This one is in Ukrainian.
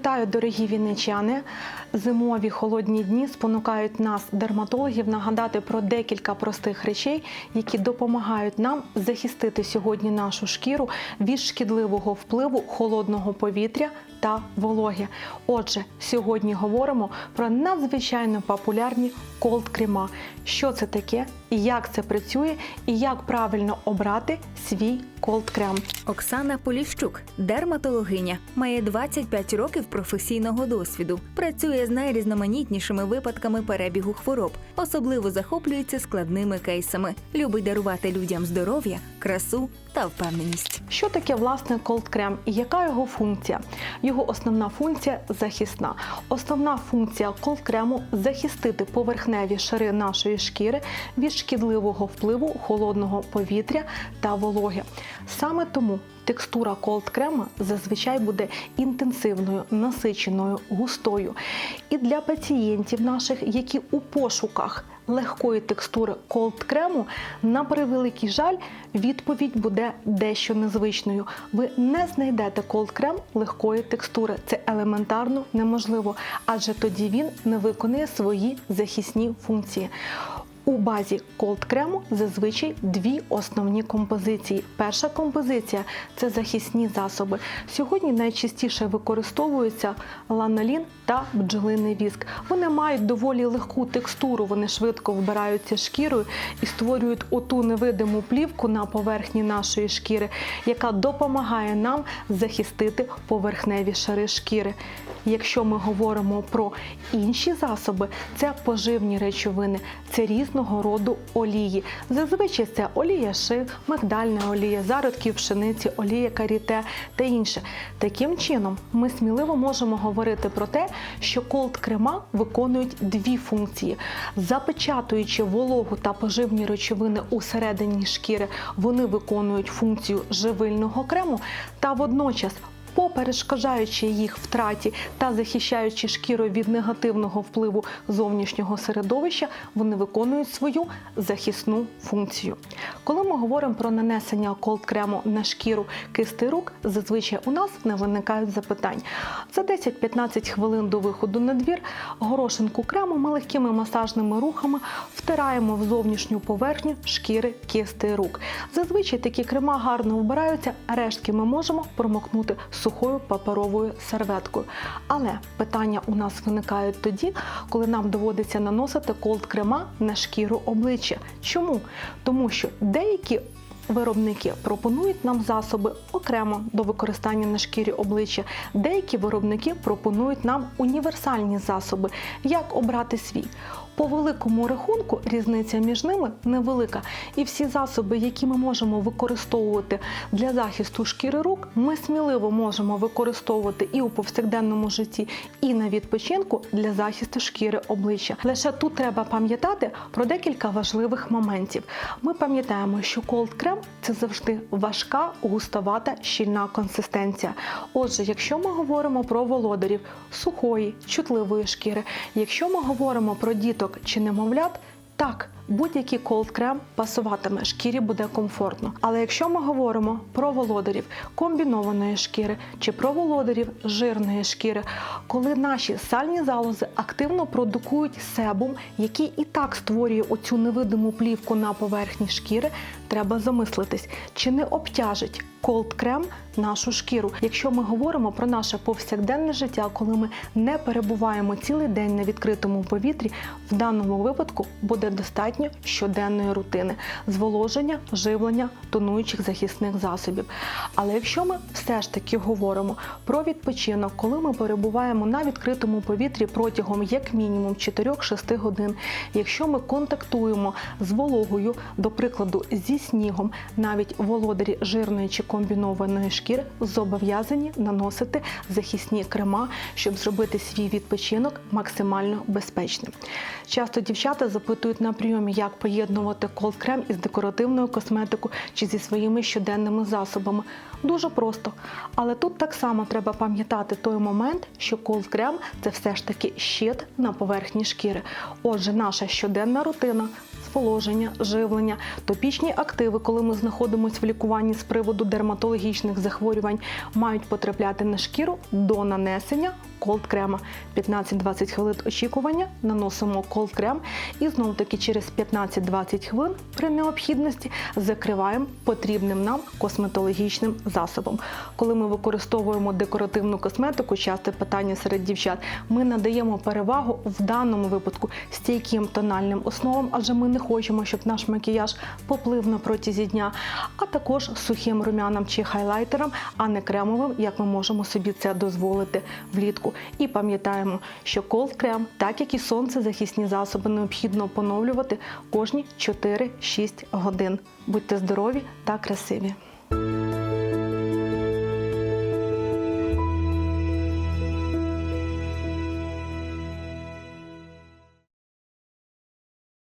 Вітаю, дорогі вінничани! Зимові холодні дні спонукають нас, дерматологів, нагадати про декілька простих речей, які допомагають нам захистити сьогодні нашу шкіру від шкідливого впливу холодного повітря та вологи. Отже, сьогодні говоримо про надзвичайно популярні колд крема. Що це таке, як це працює і як правильно обрати свій колд крем. Оксана Поліщук, дерматологиня, має 25 років професійного досвіду. Працює з найрізноманітнішими випадками перебігу хвороб, особливо захоплюється складними кейсами. Любить дарувати людям здоров'я, красу та впевненість. Що таке власне колд крем і яка його функція? Його основна функція захисна. Основна функція колд крему захистити поверхневі шари нашої шкіри від шкідливого впливу холодного повітря та вологи. Саме тому текстура колд крема зазвичай буде інтенсивною, насиченою, густою. І для пацієнтів наших, які у пошуках легкої текстури колд крему, на превеликий жаль, відповідь буде дещо незвичною. Ви не знайдете колд крем легкої текстури. Це елементарно неможливо, адже тоді він не виконує свої захисні функції. У базі колд крему зазвичай дві основні композиції. Перша композиція це захисні засоби. Сьогодні найчастіше використовуються ланолін та бджолиний віск. Вони мають доволі легку текстуру, вони швидко вбираються шкірою і створюють оту невидиму плівку на поверхні нашої шкіри, яка допомагає нам захистити поверхневі шари шкіри. Якщо ми говоримо про інші засоби, це поживні речовини, це різного роду олії. Зазвичай це олія шив, мигдальна олія, зародки пшениці, олія каріте та інше. Таким чином, ми сміливо можемо говорити про те, що колд крема виконують дві функції: запечатуючи вологу та поживні речовини усередині шкіри, вони виконують функцію живильного крему та водночас поперешкоджаючи їх втраті та захищаючи шкіру від негативного впливу зовнішнього середовища, вони виконують свою захисну функцію. Коли ми говоримо про нанесення колд крему на шкіру кисти рук, зазвичай у нас не виникають запитань. За 10-15 хвилин до виходу на двір горошинку крему ми легкими масажними рухами втираємо в зовнішню поверхню шкіри кисти рук. Зазвичай такі крема гарно вбираються, рештки ми можемо промокнути сухою паперовою серветкою. Але питання у нас виникають тоді, коли нам доводиться наносити колд крема на шкіру обличчя. Чому? Тому що деякі Виробники пропонують нам засоби окремо до використання на шкірі обличчя. Деякі виробники пропонують нам універсальні засоби, як обрати свій. По великому рахунку різниця між ними невелика. І всі засоби, які ми можемо використовувати для захисту шкіри рук, ми сміливо можемо використовувати і у повсякденному житті, і на відпочинку для захисту шкіри обличчя. Лише тут треба пам'ятати про декілька важливих моментів. Ми пам'ятаємо, що колд крем це завжди важка, густовата, щільна консистенція. Отже, якщо ми говоримо про володарів сухої, чутливої шкіри, якщо ми говоримо про діток чи немовлят, так, будь-який колд крем пасуватиме, шкірі буде комфортно. Але якщо ми говоримо про володарів комбінованої шкіри чи про володарів жирної шкіри, коли наші сальні залози активно продукують себум, який і так створює оцю невидиму плівку на поверхні шкіри, треба замислитись, чи не обтяжить колд крем нашу шкіру. Якщо ми говоримо про наше повсякденне життя, коли ми не перебуваємо цілий день на відкритому повітрі, в даному випадку буде достатньо щоденної рутини зволоження, живлення тонуючих захисних засобів. Але якщо ми все ж таки говоримо про відпочинок, коли ми перебуваємо на відкритому повітрі протягом як мінімум 4-6 годин, якщо ми контактуємо з вологою, до прикладу, зі снігом, навіть володарі жирної чи комбінованої шкіри зобов'язані наносити захисні крема, щоб зробити свій відпочинок максимально безпечним. Часто дівчата запитують на прийомі, як поєднувати колд крем із декоративною косметикою чи зі своїми щоденними засобами. Дуже просто. Але тут так само треба пам'ятати той момент, що колд крем це все ж таки щит на поверхні шкіри. Отже, наша щоденна рутина зволоження, живлення, топічні активи, коли ми знаходимося в лікуванні з приводу дерматологічних захворювань, мають потрапляти на шкіру до нанесення колд крема. 15-20 хвилин очікування наносимо колд крем і знову таки через 15-20 хвилин при необхідності закриваємо потрібним нам косметологічним засобом. Коли ми використовуємо декоративну косметику, часте питання серед дівчат, ми надаємо перевагу в даному випадку стійким тональним основам, адже ми не хочемо, щоб наш макіяж поплив на протязі дня, а також сухим румянам чи хайлайтером, а не кремовим, як ми можемо собі це дозволити влітку. І пам'ятаємо, що колд крем, так як і сонцезахисні засоби, необхідно поновлювати кожні 4-6 годин. Будьте здорові та красиві!